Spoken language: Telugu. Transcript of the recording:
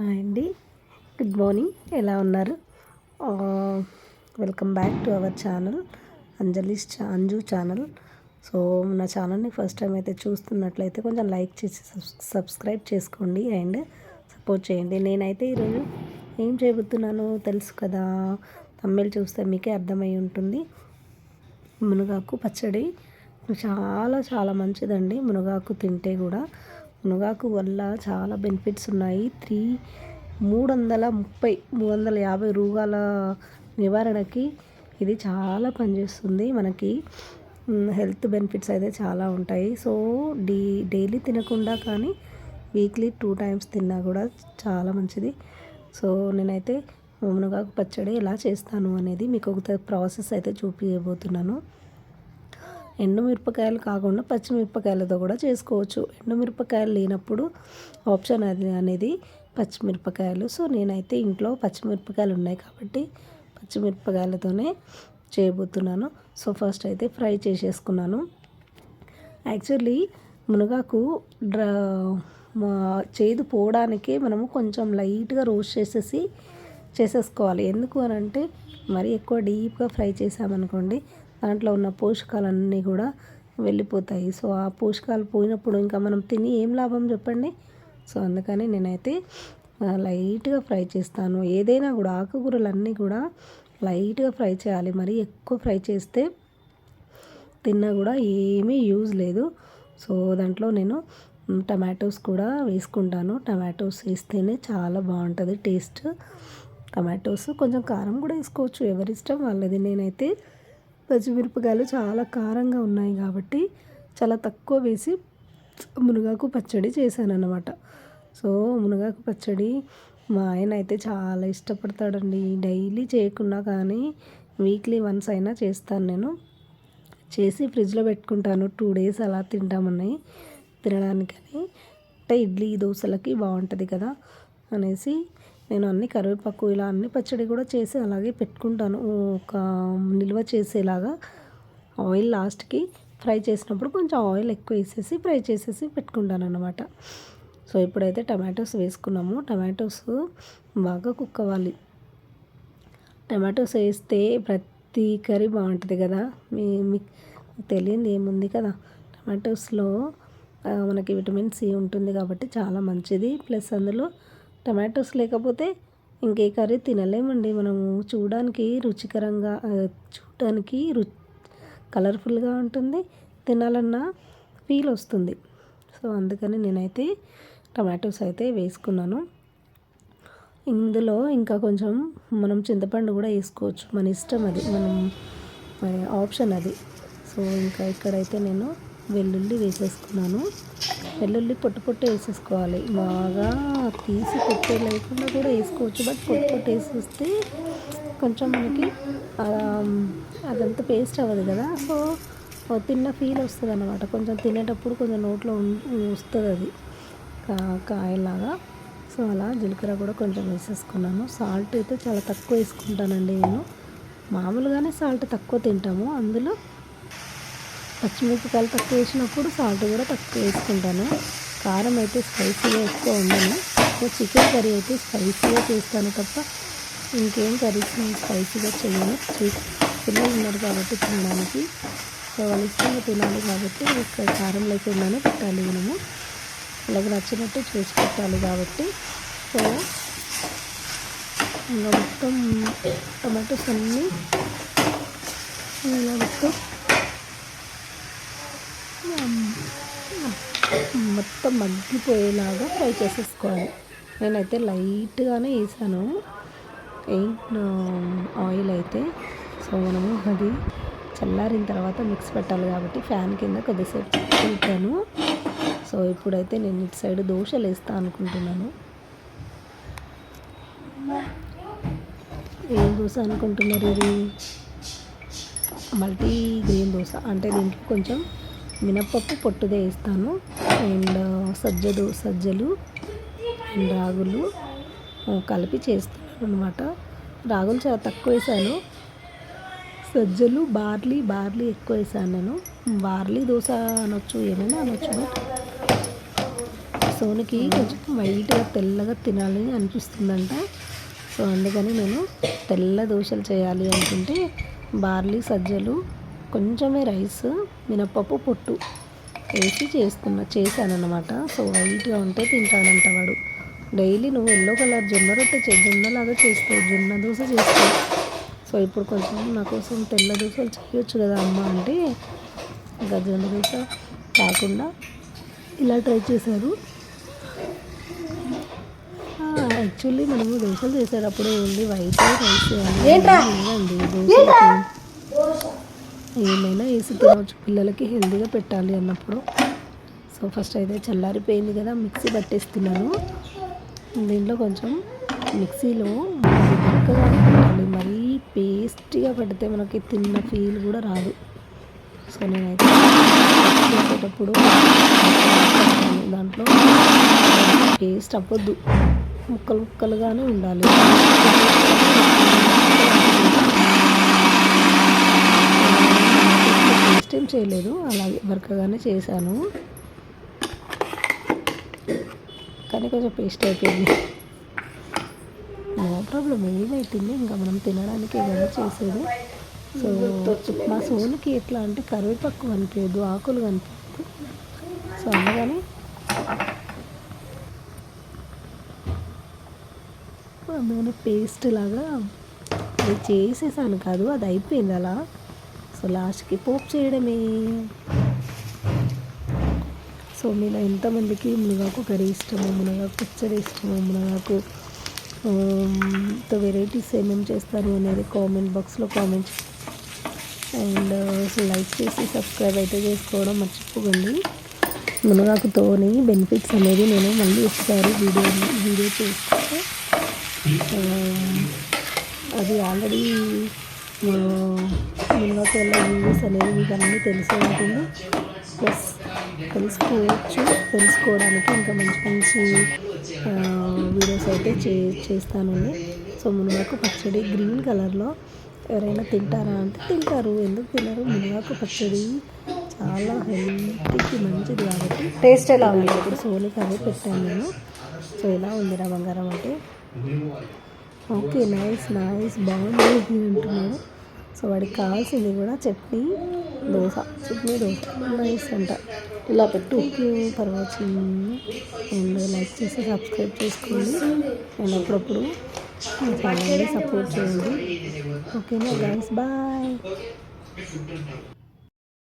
హాయ్ అండి. గుడ్ మార్నింగ్ ఎలా ఉన్నారు? Welcome back to our channel Anjali's చా అంజు ఛానల్ సో నా ఛానల్ని ఫస్ట్ టైం అయితే చూస్తున్నట్లయితే కొంచెం లైక్ చేసి సబ్స్క్రైబ్ చేసుకోండి అండ్ సపోర్ట్ చేయండి. నేనైతే ఈరోజు ఏం చేయబోతున్నాను తెలుసు కదా. తమ్మిళ్ళు చూస్తే మీకే అర్థమై ఉంటుంది. మునగాకు పచ్చడి చాలా చాలా మంచిదండి. మునగాకు తింటే కూడా మునగాకు వల్ల చాలా బెనిఫిట్స్ ఉన్నాయి. త్రీ మూడు వందల ముప్పై మూడు వందల యాభై రోగాల నివారణకి ఇది చాలా పనిచేస్తుంది. మనకి హెల్త్ బెనిఫిట్స్ అయితే చాలా ఉంటాయి. సో డీ డైలీ తినకుండా కానీ వీక్లీ టూ టైమ్స్ తిన్నా కూడా చాలా మంచిది. సో నేనైతే మునగాకు పచ్చడి ఎలా చేస్తాను అనేది మీకు ఒక ప్రాసెస్ అయితే చూపించబోతున్నాను ఎండుమిరపకాయలు కాకుండా పచ్చిమిరపకాయలతో కూడా చేసుకోవచ్చు. ఎండుమిరపకాయలు లేనప్పుడు ఆప్షన్ అది అనేది పచ్చిమిరపకాయలు. సో నేనైతే ఇంట్లో పచ్చిమిరపకాయలు ఉన్నాయి కాబట్టి పచ్చిమిరపకాయలతోనే చేయబోతున్నాను. సో ఫస్ట్ అయితే ఫ్రై చేసేసుకున్నాను. యాక్చువల్లీ మునగాకు డ్రా చేదు పోవడానికే మనము కొంచెం లైట్గా రోస్ట్ చేసేసి చేసేసుకోవాలి. ఎందుకు అని అంటే మరీ ఎక్కువ డీప్గా ఫ్రై చేసామనుకోండి దాంట్లో ఉన్న పోషకాలన్నీ కూడా వెళ్ళిపోతాయి. సో ఆ పోషకాలు పోయినప్పుడు ఇంకా మనం తిని ఏం లాభం చెప్పండి? సో అందుకని నేనైతే లైట్గా ఫ్రై చేస్తాను. ఏదైనా కూడా ఆకుకూరలన్నీ కూడా లైట్గా ఫ్రై చేయాలి. మరి ఎక్కువ ఫ్రై చేస్తే తిన్నా కూడా ఏమీ యూజ్ లేదు. సో దాంట్లో నేను టమాటోస్ కూడా వేసుకుంటాను. టమాటోస్ వేస్తేనే చాలా బాగుంటుంది టేస్ట్. టమాటోస్ కొంచెం కారం కూడా వేసుకోవచ్చు. ఎవరి ఇష్టం వాళ్ళది. నేనైతే పచ్చిమిరపకాయలు చాలా కారంగా ఉన్నాయి కాబట్టి చాలా తక్కువ వేసి మునగాకు పచ్చడి చేశాను అనమాట సో మునగాకు పచ్చడి మా ఆయన అయితే చాలా ఇష్టపడతాడండి. డైలీ చేయకుండా కానీ వీక్లీ వన్స్ అయినా చేస్తాను నేను. చేసి ఫ్రిడ్జ్లో పెట్టుకుంటాను. టూ డేస్ అలా తింటామన్నాయి తినడానికని. అంటే ఇడ్లీ దోశలకి బాగుంటుంది కదా అనేసి నేను అన్ని కరివేపాకు ఇలా అన్ని పచ్చడి కూడా చేసి అలాగే పెట్టుకుంటాను. ఒక నిల్వ చేసేలాగా ఆయిల్ లాస్ట్కి ఫ్రై చేసినప్పుడు కొంచెం ఆయిల్ ఎక్కువ వేసేసి ఫ్రై చేసేసి పెట్టుకుంటాను అనమాట సో ఇప్పుడైతే టమాటోస్ వేసుకున్నాము. టమాటోస్ బాగా కుక్ అవ్వాలి. టమాటోస్ వేస్తే ప్రతి కర్రీ బాగుంటుంది కదా? మీ మీకు తెలియంది ఏముంది కదా? టమాటోస్లో మనకి విటమిన్ సి ఉంటుంది కాబట్టి చాలా మంచిది. ప్లస్ అందులో టమాటోస్ లేకపోతే ఇంకే కర్రీ తినలేమండి. మనము చూడడానికి రుచికరంగా చూడడానికి రు కలర్ఫుల్గా ఉంటుంది తినాలన్న ఫీల్ వస్తుంది. సో అందుకని నేనైతే టమాటోస్ అయితే వేసుకున్నాను. ఇందులో ఇంకా కొంచెం మనం చింతపండు కూడా వేసుకోవచ్చు. మన ఇష్టం అది. మనం ఆప్షన్ అది. సో ఇంకా ఇక్కడైతే నేను వెల్లుల్లి వేసేసుకున్నాను. వెల్లుల్లి పొట్టు పొట్టు వేసేసుకోవాలి. బాగా తీసి పొట్టు లేకుండా కూడా వేసుకోవచ్చు. బట్ పొట్టు పొట్టు వేసేస్తే కొంచెం మనకి అదంతా పేస్ట్ అవ్వదు కదా. సో తిన్న ఫీల్ వస్తుంది అనమాట కొంచెం తినేటప్పుడు కొంచెం నోట్లో వస్తుంది అది కాయలాగా. సో అలా జీలకర్ర కూడా కొంచెం వేసేసుకున్నాను. సాల్ట్ అయితే చాలా తక్కువ వేసుకుంటానండి నేను. మామూలుగానే సాల్ట్ తక్కువ తింటాము. అందులో పచ్చిమిరపకాయలు తక్కువ వేసినప్పుడు సాల్ట్ కూడా తక్కువ వేసుకుంటాను. కారం అయితే స్పైసీగా ఎక్కువ ఉండను చికెన్ కర్రీ అయితే స్పైసీగా చేస్తాను తప్ప ఇంకేం కర్రీస్ నేను స్పైసీగా చేయను. పిల్లలు ఉన్నారు కాబట్టి తినడానికి. సో వాళ్ళు ఇష్టంగా తినాలి కాబట్టి ఇక్కడ కారం లేకుండానే పెట్టాలి మనము. అలాగే నచ్చినట్టు చేసి పెట్టాలి కాబట్టి. సో ఇంకా మొత్తం టమాటోస్ అన్నీ ఇలా మొత్తం మొత్తం మగ్గిపోయేలాగా ఫ్రై చేసేసుకోవాలి. నేనైతే లైట్గానే వేసాను. ఆయిల్ అయితే? సో మనము అది చల్లారిన తర్వాత మిక్స్ పెట్టాలి కాబట్టి ఫ్యాన్ కింద కొద్దిసేపు పెట్టాను. సో ఇప్పుడైతే నేను ఇటు సైడ్ దోశలు వేస్తా అనుకుంటున్నాను. ఏం దోశ అనుకుంటున్నారు ఇది మల్టీ గ్రీన్ దోశ. అంటే దీనికి కొంచెం మినప్పప్పు పొట్టుదే వేస్తాను. అండ్ సజ్జలు సజ్జలు అండ్ రాగులు కలిపి చేస్తున్నాను అనమాట రాగులు చాలా తక్కువ వేసాను. సజ్జలు బార్లీ బార్లీ ఎక్కువ వేసాను నేను. బార్లీ దోశ అనొచ్చు ఏమైనా అనొచ్చు బట్ సోనికి కొంచెం వైట్గా తెల్లగా తినాలి అనిపిస్తుందంట. సో అందుకని నేను తెల్ల దోశలు చేయాలి అనుకుంటే బార్లీ సజ్జలు కొంచెమే రైస్ మినప్పప్పు పొట్టు వేసి చేస్తున్నా చేశానన్నమాట. సో వైట్గా ఉంటే తింటాడంట వాడు. డైలీ నువ్వు ఎల్లో కలర్ జొన్న రొట్టె చే జొన్నలాగా చేస్తావు జొన్న దోశ చేస్తావు సో ఇప్పుడు కొంచెం నా కోసం తెల్ల దోశలు చేయొచ్చు కదా అమ్మ అంటే ఇంకా జొన్న దోశ కాకుండా ఇలా ట్రై చేశారు. యాక్చువల్లీ మనము దోశలు చేసేటప్పుడు ఓన్లీ వైట్ రైస్ లేదండి దోశ ఏమైనా వేసి తినవచ్చు. పిల్లలకి హెల్తీగా పెట్టాలి అన్నప్పుడు. సో ఫస్ట్ అయితే చల్లారిపోయింది కదా మిక్సీ పట్టేస్తున్నాను. దీంట్లో కొంచెం మిక్సీలో మెత్తగా పెట్టాలి. మరీ పేస్ట్గా పెడితే మనకి తిన్న ఫీల్ కూడా రాదు. సో నేనైతే చేసేటప్పుడు దాంట్లో పేస్ట్ అవ్వద్దు. ముక్కలు ముక్కలుగానే ఉండాలి. పేస్ట్ చేయలేదు. అలాగే వర్క్గానే చేశాను. కానీ కొంచెం పేస్ట్ అయిపోయింది. నో ప్రాబ్లం ఏమైతుంది? ఇంకా మనం తినడానికి ఏదైనా చేసేది. సో మా సోన్కి ఎట్లా అంటే కరివేపాకు కనిపించదు ఆకులు కనిపించదు. సో అందుకని అందుకని పేస్ట్ లాగా అది చేసేసాను కాదు. అది అయిపోయింది అలా. సో లాస్ట్కి పోపు చేయడమే. సో మీలో ఎంతమందికి మునగాకు కర్రీ ఇష్టము మునగాకు పచ్చడి ఇష్టము మునగాకు వెరైటీస్ ఏమేమి చేస్తారు అనేది కామెంట్ బాక్స్లో కామెంట్. అండ్ సో లైక్ చేసి సబ్స్క్రైబ్ అయితే చేసుకోవడం మర్చిపోకండి. మునగాకుతోని బెనిఫిట్స్ అనేది నేను మళ్ళీ ఒకసారి వీడియో వీడియో చేస్తే అది ఆల్రెడీ మునగాకు వల్ల యూజెస్ అనేది మీకు అన్నీ తెలిసే ఉంటుంది. ప్లస్ తెలుసుకోవచ్చు తెలుసుకోవడానికి ఇంకా మంచి మంచి వీడియోస్ అయితే చే చేస్తానండి. సో మునగాకు పచ్చడి గ్రీన్ కలర్లో ఎవరైనా తింటారా అంటే తింటారు. ఎందుకు తినరు? మునగాకు పచ్చడి చాలా హెల్త్కి మంచిది కాబట్టి టేస్ట్ ఎలా ఉంది? ఇప్పుడు సోనికి అదే పెట్టాను నేను. సో ఎలా ఉంది రా బంగారం అంటే? Okay nice nice. బాగుంది అంటున్నాడు సో వాడికి కావాల్సింది కూడా చట్నీ దోశ. చట్నీ దోశ. నైస్ అంట. ఇలా పెట్టు. Thank for watching and like చేసి సబ్స్క్రైబ్ చేసుకోండి. అండ్ అప్పుడప్పుడు మా ఛానల్ని సపోర్ట్ చేయండి. ఓకేనా గైస్ బాయ్.